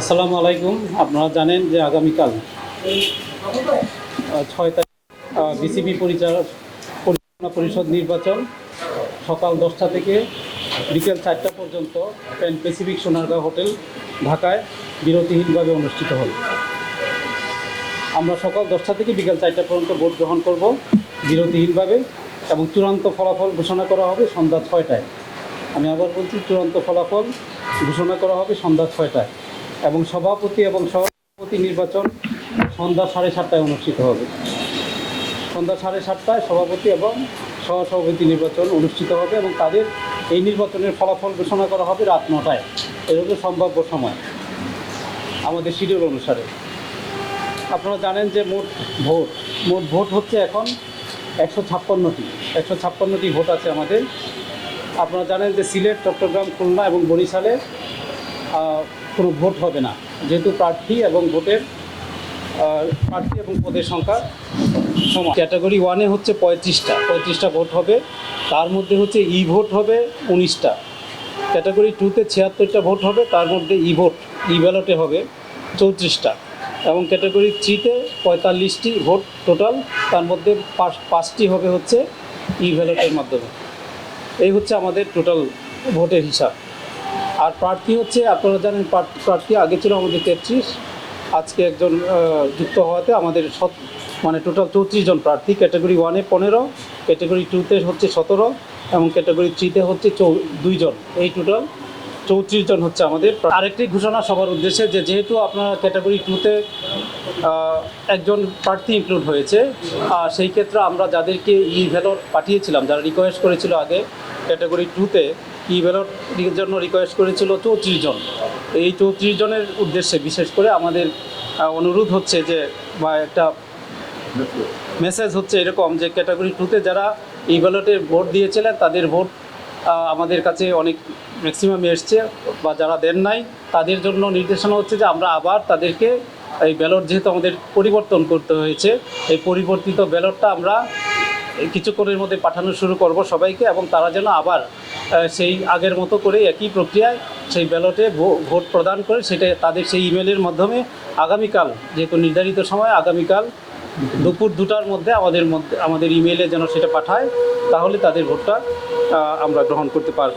আসসালামু আলাইকুম। আপনারা জানেন যে আগামীকাল ছয় তারিখ বিসিবি পরিচালনা পরিষদ নির্বাচন। সকাল দশটা থেকে বিকেল চারটা পর্যন্ত প্যান প্যাসিফিক সোনারগাঁও হোটেল ঢাকায় বিরতিহীনভাবে অনুষ্ঠিত হবে। আমরা সকাল দশটা থেকে বিকেল চারটা পর্যন্ত ভোট গ্রহণ করব বিরতিহীনভাবে এবং চূড়ান্ত ফলাফল ঘোষণা করা হবে সন্ধ্যা ছয়টায়। আমি আবার বলছি, চূড়ান্ত ফলাফল ঘোষণা করা হবে সন্ধ্যা ছয়টায়। এবং সভাপতি এবং সভাপতি নির্বাচন সন্ধ্যা সাড়ে সাতটায় অনুষ্ঠিত হবে। সন্ধ্যা সাড়ে সাতটায় সভাপতি এবং সহসভাপতি নির্বাচন অনুষ্ঠিত হবে এবং তাদের এই নির্বাচনের ফলাফল ঘোষণা করা হবে রাত নটায়। এর হলো সম্ভাব্য সময় আমাদের শিডিউল অনুসারে। আপনারা জানেন যে মোট ভোট মোট ভোট হচ্ছে এখন একশো ছাপ্পান্নটি একশো ছাপ্পান্নটি ভোট আছে আমাদের। আপনারা জানেন যে সিলেট, চট্টগ্রাম, খুলনা এবং বরিশালে কোনো ভোট হবে না, যেহেতু প্রার্থী এবং ভোটের প্রার্থী এবং পদের সংখ্যা সমান। ক্যাটাগরি ওয়ানে হচ্ছে পঁয়ত্রিশটা পঁয়ত্রিশটা ভোট হবে, তার মধ্যে হচ্ছে ই ভোট হবে উনিশটা। ক্যাটাগরি টুতে ছিয়াত্তরটা ভোট হবে, তার মধ্যে ই ভোট, ই ব্যালটে হবে চৌত্রিশটা। এবং ক্যাটাগরি থ্রিতে পঁয়তাল্লিশটি ভোট টোটাল, তার মধ্যে পাঁচ, পাঁচটি হবে হচ্ছে ই ব্যালটের মাধ্যমে। এই হচ্ছে আমাদের টোটাল ভোটের হিসাব। আর প্রার্থী হচ্ছে, আপনারা জানেন, প্রার্থী আগে ছিল আমাদের তেত্রিশ। আজকে একজন যুক্ত হওয়াতে আমাদের মানে টোটাল চৌত্রিশ জন প্রার্থী। ক্যাটাগরি ওয়ানে পনেরো, ক্যাটাগরি টুতে হচ্ছে সতেরো, এবং ক্যাটাগরি থ্রিতে হচ্ছে চৌ দুইজন এই টোটাল চৌত্রিশ জন হচ্ছে আমাদের আরেকটি ঘোষণা সবার উদ্দেশ্যে যে যেহেতু আপনার ক্যাটাগরি টুতে একজন প্রার্থী ইনক্লুড হয়েছে, আর সেই ক্ষেত্রে আমরা যাদেরকে ই ভ্যালট পাঠিয়েছিলাম, যারা রিকোয়েস্ট করেছিল আগে, ক্যাটাগরি টুতে ই ব্যালট জন্য রিকোয়েস্ট করেছিল চৌত্রিশ জন। এই চৌত্রিশ জনের উদ্দেশ্যে বিশেষ করে আমাদের অনুরোধ হচ্ছে যে, বা একটা মেসেজ হচ্ছে এরকম যে ক্যাটাগরি টুতে যারা ই ব্যালটে ভোট দিয়েছিলেন, তাদের ভোট আমাদের কাছে অনেক ম্যাক্সিমাম এসছে বা যারা দেন নাই, তাদের জন্য নির্দেশনা হচ্ছে যে আমরা আবার তাদেরকে এই ব্যালট যেহেতু আমাদের পরিবর্তন করতে হয়েছে, এই পরিবর্তিত ব্যালটটা আমরা এই কিছুক্ষণের মধ্যে পাঠানো শুরু করব সবাইকে এবং তারা যেন আবার সেই আগের মতো করে একই প্রক্রিয়ায় সেই ব্যালটে ভোট প্রদান করে সেটা তাদের সেই ইমেলের মাধ্যমে আগামীকাল যেহেতু নির্ধারিত সময় আগামীকাল দুপুর দুটার মধ্যে আমাদের মধ্যে, আমাদের ইমেলে যেন সেটা পাঠায়, তাহলে তাদের ভোটটা আমরা গ্রহণ করতে পারব।